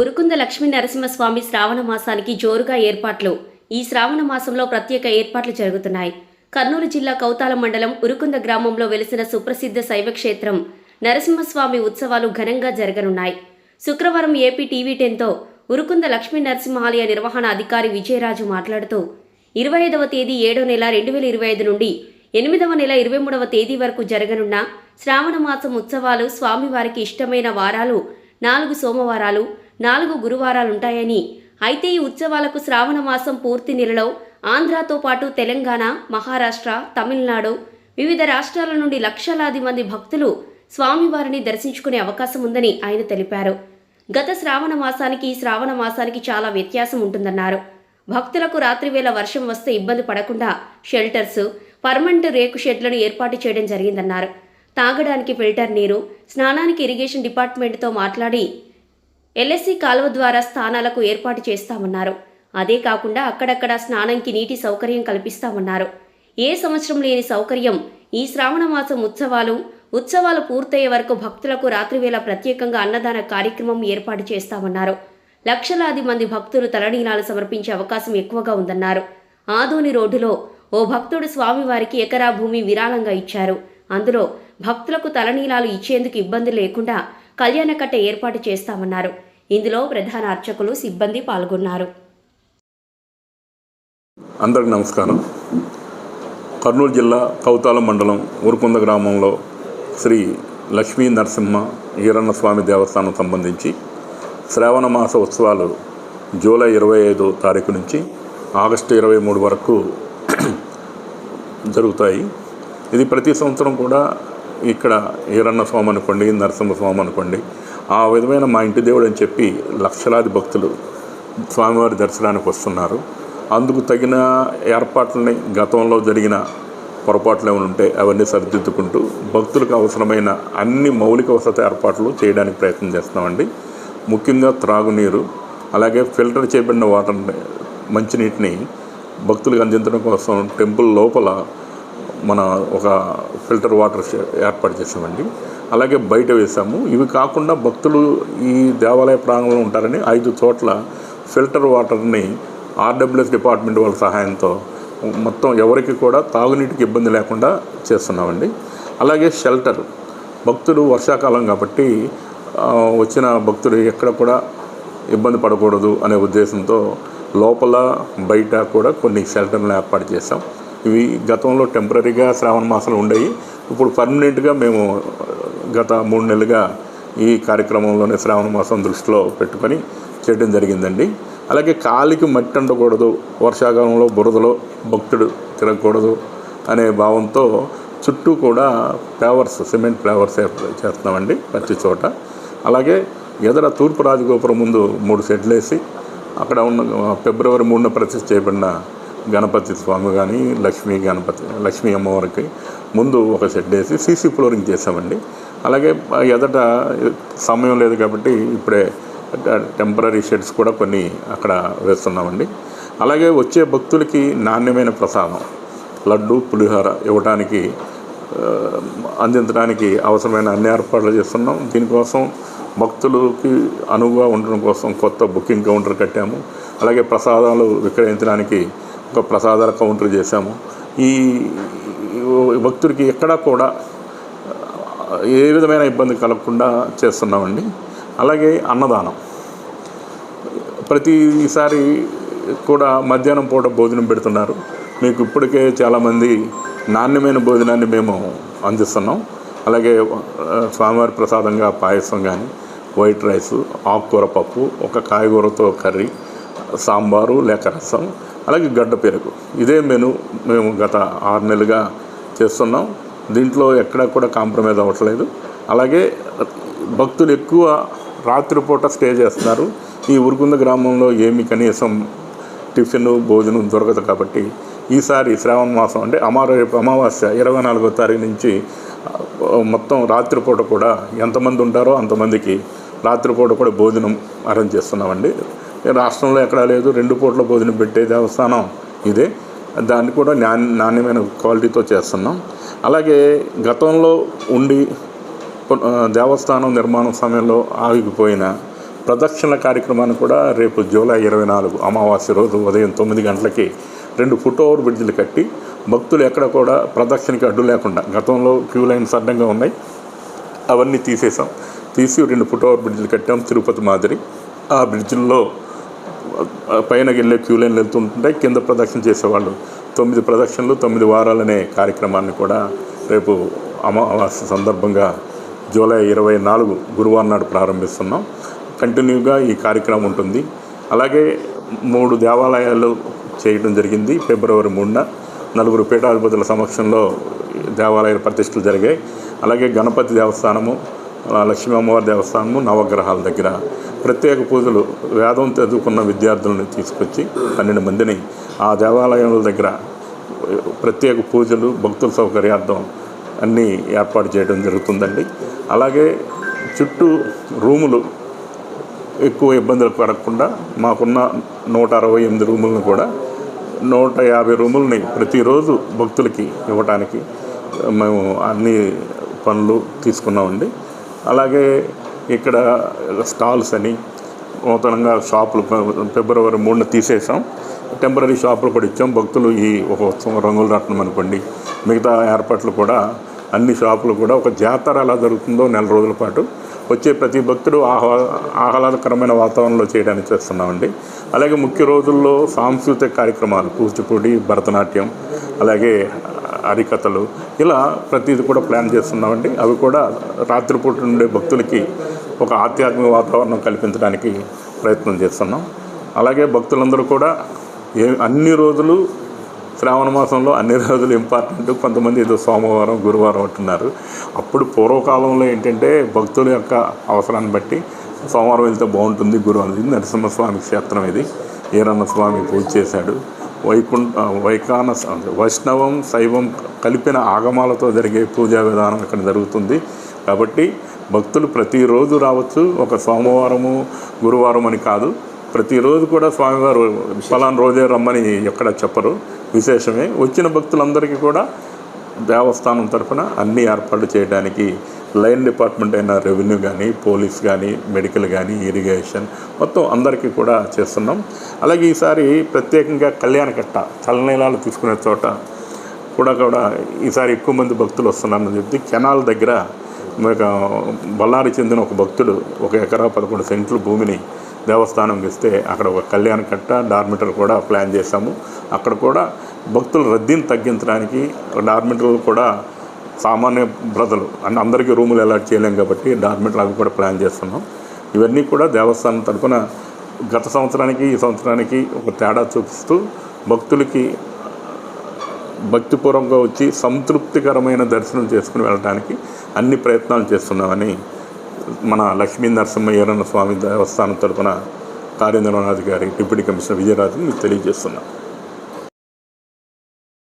ఉరుకుంద లక్ష్మీ నరసింహస్వామి శ్రావణ మాసానికి జోరుగా ఏర్పాట్లు. ఈ శ్రావణ మాసంలో ప్రత్యేక ఏర్పాట్లు జరుగుతున్నాయి. కర్నూలు జిల్లా కౌతాల మండలం ఉరుకుంద గ్రామంలో వెలిసిన సుప్రసిద్ధ శైవక్షేత్రం. నరసింహస్వామి ఉత్సవాలు ఘనంగా జరగనున్నాయి. శుక్రవారం ఏపీ టీవీ టెన్తో ఉరుకుంద లక్ష్మీ నరసింహాలయ నిర్వహణ అధికారి విజయరాజు మాట్లాడుతూ ఇరవై ఐదవ తేదీ ఏడో నెల రెండు వేల ఇరవై ఐదు నుండి ఎనిమిదవ నెల ఇరవై మూడవ తేదీ వరకు జరగనున్న శ్రావణ మాసం ఉత్సవాలు స్వామివారికి ఇష్టమైన వారాలు నాలుగు సోమవారాలు నాలుగు గురువారాలుంటాయని. అయితే ఈ ఉత్సవాలకు శ్రావణ మాసం పూర్తి నెలలో ఆంధ్రతో పాటు తెలంగాణ మహారాష్ట్ర తమిళనాడు వివిధ రాష్ట్రాల నుండి లక్షలాది మంది భక్తులు స్వామివారిని దర్శించుకునే అవకాశం ఉందని ఆయన తెలిపారు. గత శ్రావణ మాసానికి ఈ శ్రావణ మాసానికి చాలా వ్యత్యాసం ఉంటుందన్నారు. భక్తులకు రాత్రివేళ వర్షం వస్తే ఇబ్బంది పడకుండా షెల్టర్స్ పర్మనెంట్ రేకు షెడ్లను ఏర్పాటు చేయడం జరిగిందన్నారు. తాగడానికి ఫిల్టర్ నీరు స్నానానికి ఇరిగేషన్ డిపార్ట్మెంట్తో మాట్లాడి ఎల్ఎస్సీ కాలువ ద్వారా స్థానాలకు ఏర్పాటు చేస్తామన్నారు. అదే కాకుండా అక్కడక్కడ స్నానంకి నీటి సౌకర్యం కల్పిస్తామన్నారు. ఏ సంవత్సరం లేని సౌకర్యం ఈ శ్రావణ మాసం ఉత్సవాలు ఉత్సవాలు పూర్తయ్యే వరకు భక్తులకు రాత్రివేళ ప్రత్యేకంగా అన్నదాన కార్యక్రమం ఏర్పాటు చేస్తామన్నారు. లక్షలాది మంది భక్తులు తలనీలాలు సమర్పించే అవకాశం ఎక్కువగా ఉందన్నారు. ఆదోని రోడ్డులో ఓ భక్తుడు స్వామివారికి ఎకరా భూమి విరాళంగా ఇచ్చారు. అందులో భక్తులకు తలనీలాలు ఇచ్చేందుకు ఇబ్బంది లేకుండా కళ్యాణకట్ట ఏర్పాటు చేస్తామన్నారు. ఇందులో ప్రధాన అర్చకులు సిబ్బంది పాల్గొన్నారు. అందరికి నమస్కారం. కర్నూలు జిల్లా కౌతాల మండలం ఊరుకుంద గ్రామంలో శ్రీ లక్ష్మీ నరసింహ ఈరన్న స్వామి దేవస్థానం సంబంధించి శ్రావణ మాస ఉత్సవాలు జూలై ఇరవై ఐదో తారీఖు నుంచి ఆగస్టు ఇరవై మూడు వరకు జరుగుతాయి. ఇది ప్రతి సంవత్సరం కూడా ఇక్కడ ఈరన్న స్వామి అనుకోండి నరసింహ స్వామి అనుకోండి ఆ విధమైన మా ఇంటి దేవుడు అని చెప్పి లక్షలాది భక్తులు స్వామివారి దర్శనానికి వస్తున్నారు. అందుకు తగిన ఏర్పాట్లని గతంలో జరిగిన పొరపాట్లు ఏమైనా ఉంటే అవన్నీ సరిదిద్దుకుంటూ భక్తులకు అవసరమైన అన్ని మౌలిక వసతి ఏర్పాట్లు చేయడానికి ప్రయత్నం చేస్తున్నామండి. ముఖ్యంగా త్రాగునీరు అలాగే ఫిల్టర్ చేయబడిన వాటర్ని మంచినీటిని భక్తులకు అందించడం కోసం టెంపుల్ లోపల మన ఒక ఫిల్టర్ వాటర్ ఏర్పాటు చేసామండి అలాగే బయట వేసాము ఇవి కాకుండా భక్తులు ఈ దేవాలయ ప్రాంగణంలో ఉంటారని ఐదు చోట్ల ఫిల్టర్ వాటర్ని ఆర్డబ్ల్యూఎస్ డిపార్ట్మెంట్ వాళ్ళ సహాయంతో మొత్తం ఎవరికి కూడా తాగునీటికి ఇబ్బంది లేకుండా చేస్తున్నామండి. అలాగే షెల్టర్. భక్తులు వర్షాకాలం కాబట్టి వచ్చిన భక్తులు ఎక్కడ కూడా ఇబ్బంది పడకూడదు అనే ఉద్దేశంతో లోపల బయట కూడా కొన్ని షెల్టర్లను ఏర్పాటు చేసాం ఇవి గతంలో టెంపరీగా శ్రావణ మాసాలు ఉండేవి. ఇప్పుడు పర్మనెంట్గా మేము గత మూడు నెలలుగా ఈ కార్యక్రమంలోనే శ్రావణ మాసం దృష్టిలో పెట్టుకొని చేయడం జరిగిందండి. అలాగే కాలికి మట్టి ఉండకూడదు వర్షాకాలంలో బురదలో భక్తుడు తిరగకూడదు అనే భావంతో చుట్టూ కూడా ఫ్లేవర్స్ సిమెంట్ ఫ్లేవర్స్ చేస్తున్నామండి ప్రతి చోట. అలాగే ఎదర తూర్పు రాజగోపురం ముందు మూడు సెట్లు వేసి అక్కడ ఉన్న ఫిబ్రవరి మూడున ప్రతిష్ఠ చేయబడిన గణపతి స్వామి కానీ లక్ష్మీ గణపతి లక్ష్మీ అమ్మవారికి ముందు ఒక షెడ్ వేసి సీసీ ఫ్లోరింగ్ చేసామండి అలాగే ఎదట సమయం లేదు కాబట్టి ఇప్పుడే టెంపరీ షెడ్స్ కూడా కొన్ని అక్కడ వేస్తున్నామండి. అలాగే వచ్చే భక్తులకి నాణ్యమైన ప్రసాదం లడ్డు పులిహోర ఇవ్వడానికి అందించడానికి అవసరమైన అన్ని ఏర్పాట్లు చేస్తున్నాం. దీనికోసం భక్తులకి అనువుగా ఉండడం కోసం కొత్త బుకింగ్ కౌంటర్ కట్టాము. అలాగే ప్రసాదాలు విక్రయించడానికి ఒక ప్రసాదాల కౌంటర్ చేశాము. ఈ భక్తుడికి ఎక్కడా కూడా ఏ విధమైన ఇబ్బంది కలగకుండా చేస్తున్నామండి. అలాగే అన్నదానం. ప్రతిసారి కూడా మధ్యాహ్నం పూట భోజనం పెడుతున్నారు. మీకు ఇప్పటికే చాలామంది నాణ్యమైన భోజనాన్ని మేము అందిస్తున్నాం. అలాగే స్వామివారి ప్రసాదంగా పాయసం కానీ వైట్ రైస్ ఆకుకూర పప్పు ఒక కాయగూరతో కర్రీ సాంబారు లేక రసం అలాగే గడ్డ పెరుగు. ఇదే మెను మేము గత ఆరు నెలలుగా చేస్తున్నాం. దీంట్లో ఎక్కడా కూడా కాంప్రమైజ్ అవ్వట్లేదు. అలాగే భక్తులు ఎక్కువ రాత్రిపూట స్టే చేస్తున్నారు. ఈ ఉరుకుంద గ్రామంలో ఏమి కనీసం టిఫిన్ భోజనం దొరకదు కాబట్టి ఈసారి శ్రావణ మాసం అంటే అమార అమావాస్య ఇరవై నాలుగో తారీఖు నుంచి మొత్తం రాత్రిపూట కూడా ఎంతమంది ఉంటారో అంతమందికి రాత్రిపూట కూడా భోజనం అరేంజ్ చేస్తున్నామండి. రాష్ట్రంలో ఎక్కడా లేదు రెండు పూట్ల భోజనం పెట్టే దేవస్థానం ఇదే. దాన్ని కూడా నాణ్య నాణ్యమైన క్వాలిటీతో చేస్తున్నాం. అలాగే గతంలో ఉండి దేవస్థానం నిర్మాణం సమయంలో ఆగిపోయిన ప్రదక్షిణల కార్యక్రమాన్ని కూడా రేపు జూలై ఇరవై నాలుగు అమావాస్య రోజు ఉదయం తొమ్మిది గంటలకి రెండు ఫుట్ ఓవర్ బ్రిడ్జిలు కట్టి భక్తులు ఎక్కడ కూడా ప్రదక్షిణకి అడ్డు లేకుండా గతంలో క్యూ లైన్స్ అడ్డంగా ఉన్నాయి అవన్నీ తీసేసాం. తీసి రెండు ఫుట్ ఓవర్ బ్రిడ్జిలు కట్టాం తిరుపతి మాదిరి. ఆ బ్రిడ్జిల్లో పైన వెళ్ళే క్యూ లైన్లు వెళ్తుంటుంటాయి కింద ప్రదక్షిణ చేసేవాళ్ళు. తొమ్మిది ప్రదక్షిణలు తొమ్మిది వారాలనే కార్యక్రమాన్ని కూడా రేపు అమావాస్య సందర్భంగా జూలై ఇరవై నాలుగు గురువారం నాడు ప్రారంభిస్తున్నాం. కంటిన్యూగా ఈ కార్యక్రమం ఉంటుంది. అలాగే మూడు దేవాలయాలు చేయడం జరిగింది. ఫిబ్రవరి మూడున నలుగురు పీఠాధిపతుల సమక్షంలో దేవాలయ ప్రతిష్టలు జరిగాయి. అలాగే గణపతి దేవస్థానము లక్ష్మీ అమ్మవారి దేవస్థానము నవగ్రహాల దగ్గర ప్రత్యేక పూజలు వేదం చదువుకున్న విద్యార్థులను తీసుకొచ్చి పన్నెండు మందిని ఆ దేవాలయాల దగ్గర ప్రత్యేక పూజలు భక్తుల సౌకర్యార్థం అన్నీ ఏర్పాటు చేయడం జరుగుతుందండి. అలాగే చుట్టూ రూములు ఎక్కువ ఇబ్బందులు పడకుండా మాకున్న నూట అరవై ఎనిమిది రూములను కూడా నూట యాభై రూములని ప్రతిరోజు భక్తులకి ఇవ్వటానికి మేము అన్ని పనులు తీసుకున్నామండి. అలాగే ఇక్కడ స్టాల్స్ అని నూతనంగా షాపులు ఫిబ్రవరి మూడున తీసేసాం టెంపరీ షాపులు కూడా ఇచ్చాం. భక్తులు ఈ ఒక ఉత్సవం రంగులు రాటం అనుకోండి మిగతా ఏర్పాట్లు కూడా అన్ని షాపులు కూడా ఒక జాతర ఎలా జరుగుతుందో నెల రోజుల పాటు వచ్చే ప్రతి భక్తుడు ఆహ్లా ఆహ్లాదకరమైన వాతావరణంలో చేయడానికి చేస్తున్నామండి. అలాగే ముఖ్య రోజుల్లో సాంస్కృతిక కార్యక్రమాలు కూచిపూడి భరతనాట్యం అలాగే హరికథలు ఇలా ప్రతిదీ కూడా ప్లాన్ చేస్తున్నామండి. అవి కూడా రాత్రిపూట ఉండే భక్తులకి ఒక ఆధ్యాత్మిక వాతావరణం కల్పించడానికి ప్రయత్నం చేస్తున్నాం. అలాగే భక్తులందరూ కూడా ఏ అన్ని రోజులు శ్రావణ మాసంలో అన్ని రోజులు ఇంపార్టెంట్. కొంతమంది ఏదో సోమవారం గురువారం అంటున్నారు. అప్పుడు పూర్వకాలంలో ఏంటంటే భక్తుల యొక్క అవసరాన్ని బట్టి సోమవారం వెళ్తే బాగుంటుంది గురువారం ఇది నరసింహస్వామి క్షేత్రం ఇది. ఈరన్న స్వామి పూజ చేశాడు. వైకుంఠ వైకాన వైష్ణవం శైవం కలిపిన ఆగమాలతో జరిగే పూజా విధానం ఇక్కడ జరుగుతుంది. కాబట్టి భక్తులు ప్రతిరోజు రావచ్చు. ఒక సోమవారము గురువారం అని కాదు. ప్రతిరోజు కూడా స్వామివారు ఫలాన్ రోజే రమ్మని ఎక్కడ చెప్పరు. విశేషమే. వచ్చిన భక్తులందరికీ కూడా దేవస్థానం తరఫున అన్ని ఏర్పాట్లు చేయడానికి లైన్ డిపార్ట్మెంట్ అయిన రెవెన్యూ కానీ పోలీస్ కానీ మెడికల్ కానీ ఇరిగేషన్ మొత్తం అందరికీ కూడా చేస్తున్నాం. అలాగే ఈసారి ప్రత్యేకంగా కళ్యాణకట్ట చలనీలాలు తీసుకునే చోట కూడా కూడా ఈసారి ఎక్కువ మంది భక్తులు వస్తున్నారని చెప్పి కెనాల్ దగ్గర ఒక బళ్ళారి చెందిన ఒక భక్తుడు ఒక ఎకరా పదకొండు సెంట్లు భూమిని దేవస్థానం ఇస్తే అక్కడ ఒక కళ్యాణ కట్ట డార్మిటర్ కూడా ప్లాన్ చేశాము. అక్కడ కూడా భక్తుల రద్దీని తగ్గించడానికి డార్మిటర్లు కూడా సామాన్య ప్రజలు అంటే అందరికీ రూములు అలాట్ చేయలేం కాబట్టి డార్మిటర్లు అవి కూడా ప్లాన్ చేస్తున్నాం. ఇవన్నీ కూడా దేవస్థానం తరపున గత సంవత్సరానికి ఈ సంవత్సరానికి ఒక తేడా చూపిస్తూ భక్తులకి భక్తిపూర్వకంగా వచ్చి సంతృప్తికరమైన దర్శనం చేసుకుని వెళ్ళడానికి అన్ని ప్రయత్నాలు చేస్తున్నామని మన లక్ష్మీ నరసింహ స్వామి దేవస్థానం తరఫున కార్యనిర్వహణాధికారి డిప్యూటీ కమిషనర్ విజయరాజు మీకు తెలియజేస్తున్నాను